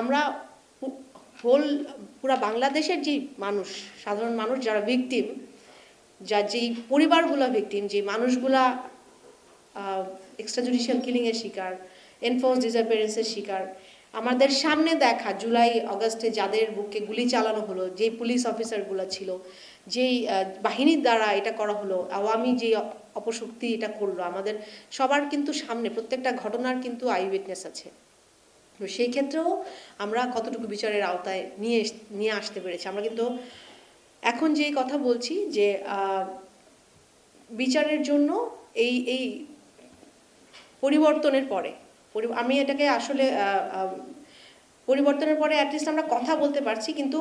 আমরা হোল, পুরা বাংলাদেশের যে মানুষ, সাধারণ মানুষ যারা ভিকটিম যা যেই পরিবারগুলো ভিকটিম যে মানুষগুলা এক্সট্রা জুডিশিয়াল কিলিংয়ের শিকার এনফোর্স ডিসঅ্যাপিয়ারেন্সের শিকার, আমাদের সামনে দেখা জুলাই অগস্টে যাদের বুকে গুলি চালানো হলো, যেই পুলিশ অফিসারগুলো ছিল, যেই বাহিনীর দ্বারা এটা করা হলো, আওয়ামী যে অপশক্তি এটা করল, আমাদের সবার কিন্তু সামনে প্রত্যেকটা ঘটনার কিন্তু আই উইটনেস আছে। তো সেই ক্ষেত্রেও আমরা কতটুকু বিচারের আওতায় নিয়ে নিয়ে আসতে পেরেছি। আমরা কিন্তু এখন যেই কথা বলছি যে বিচারের জন্য এই এই পরিবর্তনের পরে আমি এটাকে আসলে পরিবর্তনের পরে অ্যাটলিস্ট আমরা কথা বলতে পারছি, কিন্তু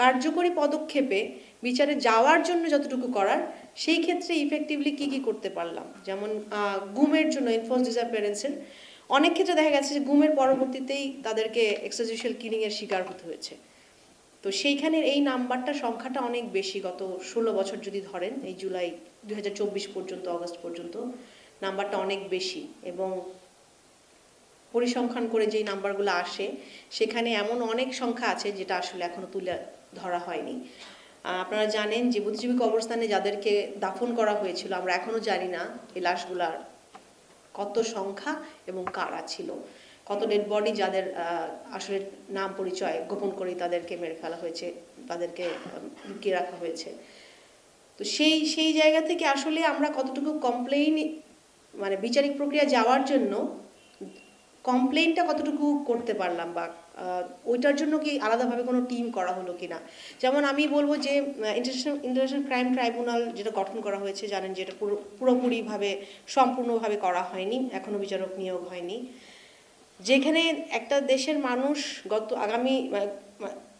কার্যকরী পদক্ষেপে বিচারে যাওয়ার জন্য যতটুকু করার, সেই ক্ষেত্রে ইফেক্টিভলি কি কি করতে পারলাম? যেমন গুমের জন্য এনফোর্স ডিসঅ্যাপিয়ারেন্সের অনেক ক্ষেত্রে দেখা গেছে যে গুমের পরবর্তীতেই তাদেরকে এক্সট্রাজুডিশিয়াল কিলিংয়ের শিকার হতে হয়েছে। তো সেইখানে এই নাম্বারটা সংখ্যাটা অনেক বেশি গত ষোলো বছর যদি ধরেন, এই জুলাই দু হাজার চব্বিশ পর্যন্ত, অগস্ট পর্যন্ত, নাম্বারটা অনেক বেশি এবং পরিসংখ্যান করে যেই নাম্বারগুলো আসে, সেখানে এমন অনেক সংখ্যা আছে যেটা আসলে এখনও তুলে ধরা হয়নি। আপনারা জানেন যে বুদ্ধিজীবী কবরস্থানে যাদেরকে দাফন করা হয়েছিল, আমরা এখনও জানি না এই লাশগুলার কত সংখ্যা এবং কারা ছিল? কত ডেড বডি যাদের আসলে নাম পরিচয় গোপন করে তাদেরকে মেরে ফেলা হয়েছে, তাদেরকে লুকিয়ে রাখা হয়েছে। তো সেই সেই জায়গা থেকে আসলে আমরা কতটুকু কমপ্লেইন মানে বিচারিক প্রক্রিয়া যাওয়ার জন্য কমপ্লেইনটা কতটুকু করতে পারলাম বা ওইটার জন্য কি আলাদাভাবে কোনো টিম করা হলো কিনা? যেমন আমি বলব যে ইন্টারন্যাশনাল ইন্টারন্যাশনাল ক্রাইম ট্রাইব্যুনাল যেটা গঠন করা হয়েছে, জানেন যেটা পুরো, পুরোপুরিভাবে, সম্পূর্ণভাবে করা হয়নি, এখনও বিচারক নিয়োগ হয়নি। যেখানে একটা দেশের মানুষ গত আগামী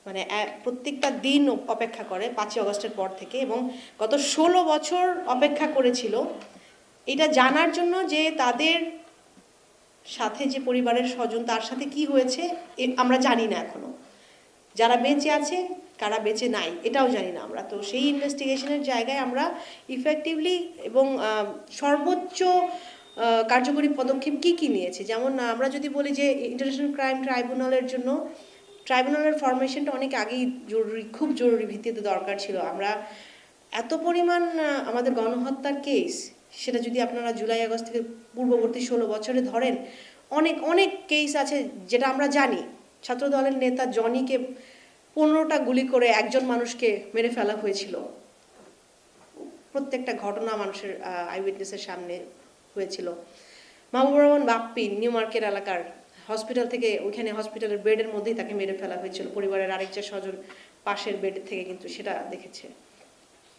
মানে প্রত্যেকটা দিন অপেক্ষা করে পাঁচই অগস্টের পর থেকে এবং গত ষোলো বছর অপেক্ষা করেছিল, এটা জানার জন্য যে তাদের সাথে যে পরিবারের স্বজন, তার সাথে কি হয়েছে আমরা জানি না এখনও। যারা বেঁচে আছে, কারা বেঁচে নাই, এটাও জানি না আমরা। তো সেই ইনভেস্টিগেশনের জায়গায় আমরা ইফেক্টিভলি এবং সর্বোচ্চ কার্যকরী পদক্ষেপ কি কি নিয়েছে? যেমন আমরা যদি বলি যে ইন্টারন্যাশনাল ক্রাইম ট্রাইব্যুনালের জন্য ট্রাইব্যুনালের ফরমেশনটা অনেক আগেই জরুরি, খুব জরুরি ভিত্তিতে দরকার ছিল। আমরা এত পরিমাণ আমাদের গণহত্যার কেস সেটা যদি আপনারা জুলাই আগস্ট থেকে পূর্ববর্তী ষোলো বছরে ধরেন, অনেক অনেক কেস আছে যেটা আমরা জানি। ছাত্র দলের নেতা জনিকে পনেরোটা গুলি করে একজন মানুষকে মেরে ফেলা হয়েছিল। প্রত্যেকটা ঘটনা মানুষের আই উইটনেসের সামনে হয়েছিল। মাহবুবুর রহমান বাপ্পি, নিউ মার্কেট এলাকার হসপিটাল থেকে, ওইখানে হসপিটালের বেডের মধ্যেই তাকে মেরে ফেলা হয়েছিল। পরিবারের আরেকটা স্বজন পাশের বেড থেকে কিন্তু সেটা দেখেছে।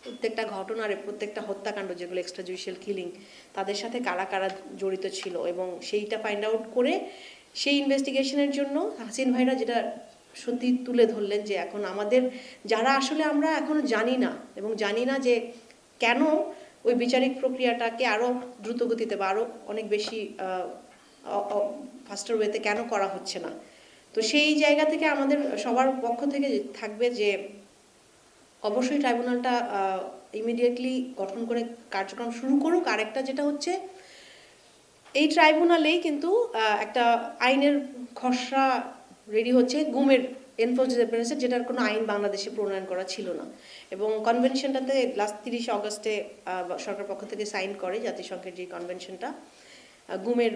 প্রত্যেকটা ঘটনারে প্রত্যেকটা হত্যাকাণ্ড, যেগুলো এক্সট্রা জুডিশিয়াল কিলিং তাদের সাথে কারা কারা জড়িত ছিল এবং সেইটা ফাইন্ড আউট করে সেই ইনভেস্টিগেশনের জন্য হাসিন ভাইরা যেটা সত্যি তুলে ধরলেন যে এখন আমাদের, যারা আসলে আমরা এখনও জানি না এবং জানি না যে কেন ওই বিচারিক প্রক্রিয়াটাকে আরও দ্রুতগতিতে বা আরও অনেক বেশি ফাস্টার ওয়েতে কেন করা হচ্ছে না। তো সেই জায়গা থেকে আমাদের সবার পক্ষ থেকে থাকবে যে অবশ্যই ট্রাইব্যুনালটা ইমিডিয়েটলি গঠন করে কার্যক্রম শুরু করুক। আরেকটা যেটা হচ্ছে, এই ট্রাইব্যুনালেই কিন্তু একটা আইনের খসড়া রেডি হচ্ছে গুমের এনফোর্স যেটার কোনো আইন বাংলাদেশে প্রণয়ন করা ছিল না। এবং কনভেনশনটাতে লাস্ট তিরিশে অগস্টে সরকার পক্ষ থেকে সাইন করে জাতিসংঘের যে কনভেনশনটা গুমের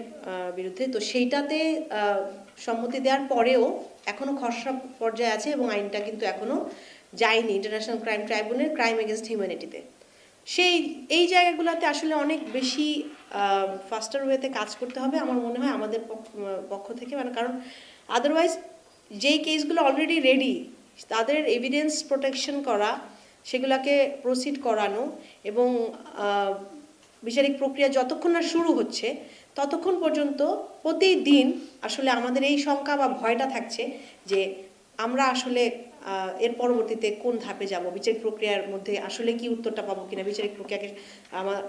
বিরুদ্ধে। তো সেইটাতে সম্মতি দেওয়ার পরেও এখনও খসড়া পর্যায়ে আছে এবং আইনটা কিন্তু এখনও যায়নি international crime tribunal crime against হিউম্যানিটিতে সেই, এই জায়গাগুলোতে আসলে অনেক বেশি ফাস্টার ওয়েতে কাজ করতে হবে আমার মনে হয় আমাদের পক্ষ- থেকে। মানে কারণ আদারওয়াইজ যেই কেসগুলো অলরেডি রেডি তাদের এভিডেন্স প্রোটেকশন করা, সেগুলোকে প্রসিড করানো এবং বিচারিক প্রক্রিয়া যতক্ষণ না শুরু হচ্ছে, ততক্ষণ পর্যন্ত প্রতিদিন আসলে আমাদের এই শঙ্কা বা ভয়টা থাকছে যে আমরা আসলে এর পরবর্তীতে কোন ধাপে যাব? বিচারিক প্রক্রিয়ার মধ্যে আসলে কি উত্তরটা পাবো কিনা? বিচারিক প্রক্রিয়াকে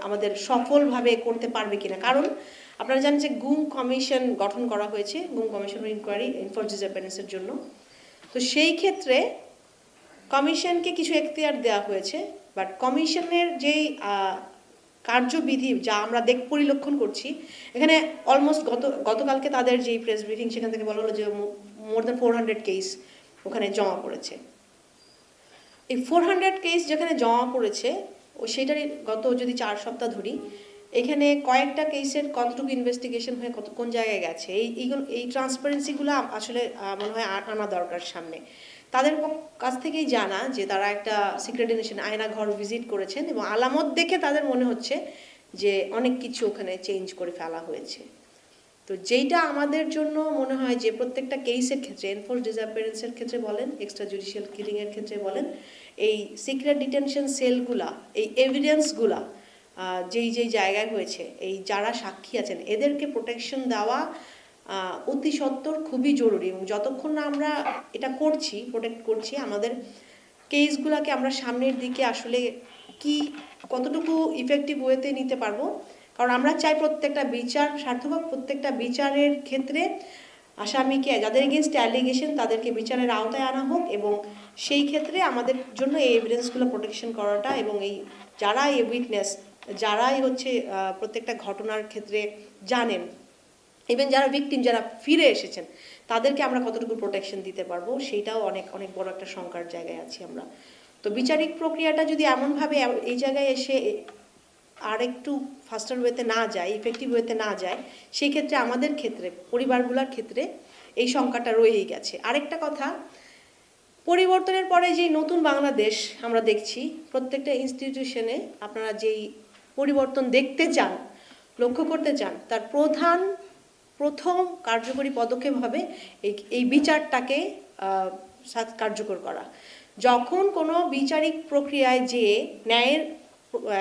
আমাদের সফলভাবে করতে পারবে কিনা? কারণ আপনারা জানেন যে গুম কমিশন গঠন করা হয়েছে, গুম কমিশন ইনকোয়ারি ডিসঅ্যাপিয়ারেন্সের জন্য। তো সেই ক্ষেত্রে কমিশনকে কিছু এখতিয়ার দেওয়া হয়েছে বাট কমিশনের যেই কার্যবিধি যা আমরা দেখ, পরিলক্ষণ করছি, এখানে অলমোস্ট গত, গতকালকে তাদের যেই প্রেস ব্রিফিং সেখান থেকে বলা হলো যে more than four hundred case ওখানে জমা পড়েছে। এই ফোর হান্ড্রেড কেস যেখানে জমা পড়েছে, ও সেটারই গত যদি চার সপ্তাহ ধরি, এখানে কয়েকটা কেসের কতটুকু ইনভেস্টিগেশন হয়ে কত, কোন জায়গায় গেছে? এই এইগুলো এই ট্রান্সপারেন্সিগুলো আসলে মনে হয় আনা দরকার সামনে। তাদের কাছ থেকেই জানা যে তারা একটা সিক্রেটিনেশন আয়না ঘর ভিজিট করেছেন এবং আলামত দেখে তাদের মনে হচ্ছে যে অনেক কিছু ওখানে চেঞ্জ করে ফেলা হয়েছে। তো যেইটা আমাদের জন্য মনে হয় যে প্রত্যেকটা কেসের ক্ষেত্রে এনফোর্স ডিসঅ্যাপিয়ারেন্সের ক্ষেত্রে বলেন এক্সট্রা জুডিশিয়াল কিলিংয়ের ক্ষেত্রে বলেন, এই সিক্রেট ডিটেনশন সেলগুলা এই এভিডেন্সগুলা যেই যেই জায়গায় হয়েছে, এই যারা সাক্ষী আছেন, এদেরকে প্রোটেকশন দেওয়া অতি সত্বর খুবই জরুরি এবং যতক্ষণ না আমরা এটা করছি প্রোটেক্ট করছি, আমাদের কেসগুলোকে আমরা সামনের দিকে আসলে কি, কতটুকু ইফেক্টিভ ওয়েতে নিতে পারব কারণ আমরা চাই প্রত্যেকটা বিচার সার্থক প্রত্যেকটা বিচারের ক্ষেত্রে আসামিকে, যাদের এগেনস্ট অ্যালিগেশন তাদেরকে বিচারের আওতায় আনা হোক এবং সেই ক্ষেত্রে আমাদের জন্য এই এভিডেন্সগুলো প্রোটেকশন করাটা এবং এই যারা এই উইটনেস যারাই হচ্ছে প্রত্যেকটা ঘটনার ক্ষেত্রে জানেন ইভেন যারা ভিকটিম যারা ফিরে এসেছেন, তাদেরকে আমরা কতটুকু প্রোটেকশন দিতে পারব, সেইটাও অনেক অনেক বড় একটা শঙ্কার জায়গায় আছি আমরা। তো বিচারিক প্রক্রিয়াটা যদি এমনভাবে এই জায়গায় এসে আর একটু ফাস্টার ওয়েতে না যায় ইফেক্টিভ ওয়েতে না যায়, সেই ক্ষেত্রে আমাদের ক্ষেত্রে, পরিবারগুলোর ক্ষেত্রে এই শঙ্কাটা রয়েই গেছে। আরেকটা কথা, পরিবর্তনের পরে যেই নতুন বাংলাদেশ আমরা দেখছি, প্রত্যেকটা ইনস্টিটিউশনে আপনারা যেই পরিবর্তন দেখতে চান, লক্ষ্য করতে চান, তার প্রধান, প্রথম কার্যকরী পদক্ষেপ হবে এই এই বিচারটাকে কার্যকর করা। যখন কোনো বিচারিক প্রক্রিয়ায় যে ন্যায়ের,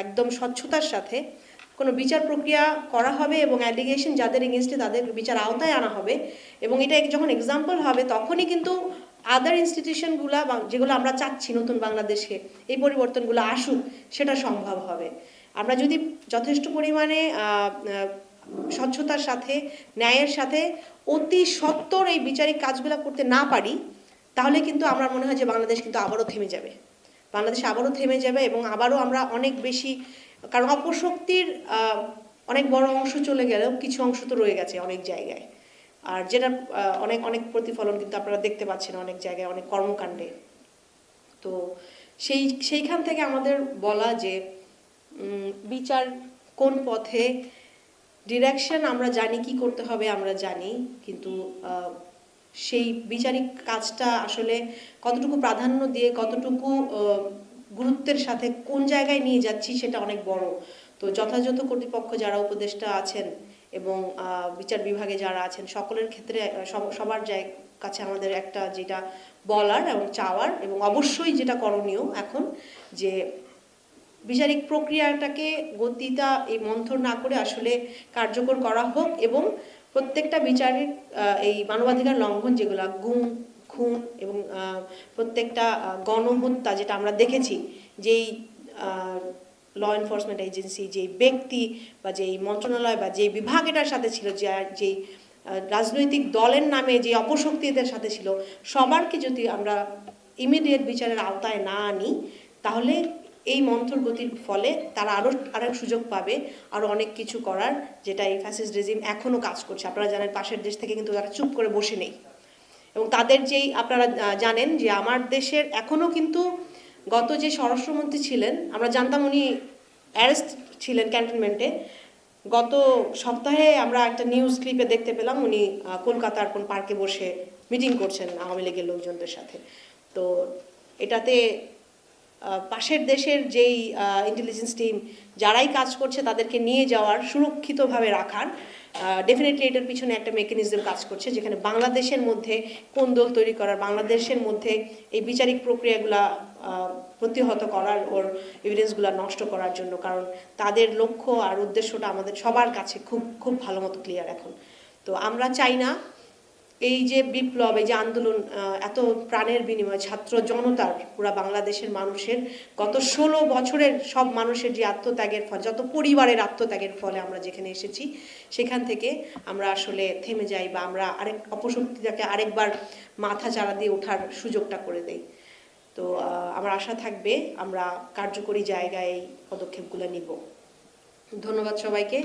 একদম স্বচ্ছতার সাথে কোনো বিচার প্রক্রিয়া করা হবে এবং অ্যালিগেশন যাদের এগেনস্টে তাদের বিচার আওতায় আনা হবে এবং এটা যখন এক্সাম্পল হবে তখনই কিন্তু আদার ইনস্টিটিউশনগুলা যেগুলো আমরা চাচ্ছি নতুন বাংলাদেশে এই পরিবর্তনগুলো আসুক, সেটা সম্ভব হবে। আমরা যদি যথেষ্ট পরিমাণে স্বচ্ছতার সাথে, ন্যায়ের সাথে অতি সত্বর এই বিচারিক কাজগুলো করতে না পারি, তাহলে কিন্তু আমার মনে হয় যে বাংলাদেশ কিন্তু আবারও থেমে যাবে। বাংলাদেশ আবারও থেমে যাবে এবং আবারও আমরা অনেক বেশি কারণ অপশক্তির অনেক বড় অংশ চলে গেলেও কিছু অংশ তো রয়ে গেছে অনেক জায়গায়। আর যেটা অনেক অনেক প্রতিফলন কিন্তু আপনারা দেখতে পাচ্ছেন অনেক জায়গায়, অনেক কর্মকাণ্ডে। তো সেই, সেইখান থেকে আমাদের বলা যে বিচার কোন পথে ডিরেকশন আমরা জানি কি করতে হবে, আমরা জানি, কিন্তু সেই বিচারিক কাজটা আসলে কতটুকু প্রাধান্য দিয়ে, কতটুকু গুরুত্বের সাথে কোন জায়গায় নিয়ে যাচ্ছি সেটা অনেক বড়। তো যথাযথ কর্তৃপক্ষ যারা উপদেষ্টা আছেন এবং বিচার বিভাগে যারা আছেন, সকলের ক্ষেত্রে সব- সবার কাছে আমাদের একটা যেটা বলার এবং চাওয়ার এবং অবশ্যই যেটা করণীয় এখন যে বিচারিক প্রক্রিয়াটাকে গতিটা এই মন্থর না করে আসলে কার্যকর করা হোক এবং প্রত্যেকটা বিচারের এই মানবাধিকার লঙ্ঘন যেগুলো, গুম খুন এবং প্রত্যেকটা গণহত্যা যেটা আমরা দেখেছি, যেই ল এনফোর্সমেন্ট এজেন্সি যেই ব্যক্তি বা যেই মন্ত্রণালয় বা যেই বিভাগ এটার সাথে ছিল, যে যেই রাজনৈতিক দলের নামে যে অপশক্তি এদের সাথে ছিল সবারকে যদি আমরা ইমিডিয়েট বিচারের আওতায় না আনি, তাহলে এই মন্থর গতির ফলে তারা আরও আরেক সুযোগ পাবে আরও অনেক কিছু করার, যেটা এই ফ্যাসিস্ট রেজিম এখনও কাজ করছে। আপনারা জানেন পাশের দেশ থেকে কিন্তু তারা চুপ করে বসে নেই। এবং তাদের যেই আপনারা জানেন যে আমার দেশের এখনও কিন্তু গত যে স্বরাষ্ট্রমন্ত্রী ছিলেন, আমরা জানতাম উনি অ্যারেস্ট ছিলেন ক্যান্টনমেন্টে। গত সপ্তাহে আমরা একটা নিউজ ক্লিপে দেখতে পেলাম উনি কলকাতার কোন পার্কে বসে মিটিং করছেন আওয়ামী লীগের লোকজনদের সাথে। তো এটাতে পাশের দেশের যেই ইন্টেলিজেন্স টিম যারাই কাজ করছে তাদেরকে নিয়ে যাওয়ার সুরক্ষিতভাবে রাখার ডেফিনেটলি এটার পিছনে একটা মেকানিজম কাজ করছে যেখানে বাংলাদেশের মধ্যে কোন্দল তৈরি করার, বাংলাদেশের মধ্যে এই বিচারিক প্রক্রিয়াগুলা প্রতিহত করার ওর এভিডেন্সগুলো নষ্ট করার জন্য। কারণ তাদের লক্ষ্য আর উদ্দেশ্যটা আমাদের সবার কাছে খুব খুব ভালো মতো ক্লিয়ার এখন। তো আমরা চাই না এই যে বিপ্লব, এই যে আন্দোলন এত প্রাণের বিনিময়ে, ছাত্র জনতার, পুরা বাংলাদেশের মানুষের গত ষোলো বছরের সব মানুষের যে আত্মত্যাগের ফল, যত পরিবারের আত্মত্যাগের ফলে আমরা যেখানে এসেছি, সেখান থেকে আমরা আসলে থেমে যাই বা আমরা আরেক, অপশক্তিটাকে আরেকবার মাথা চাড়া দিয়ে ওঠার সুযোগটা করে দেই। তো আমার আশা থাকবে আমরা কার্যকরী জায়গায় এই পদক্ষেপগুলো নিব। ধন্যবাদ সবাইকে।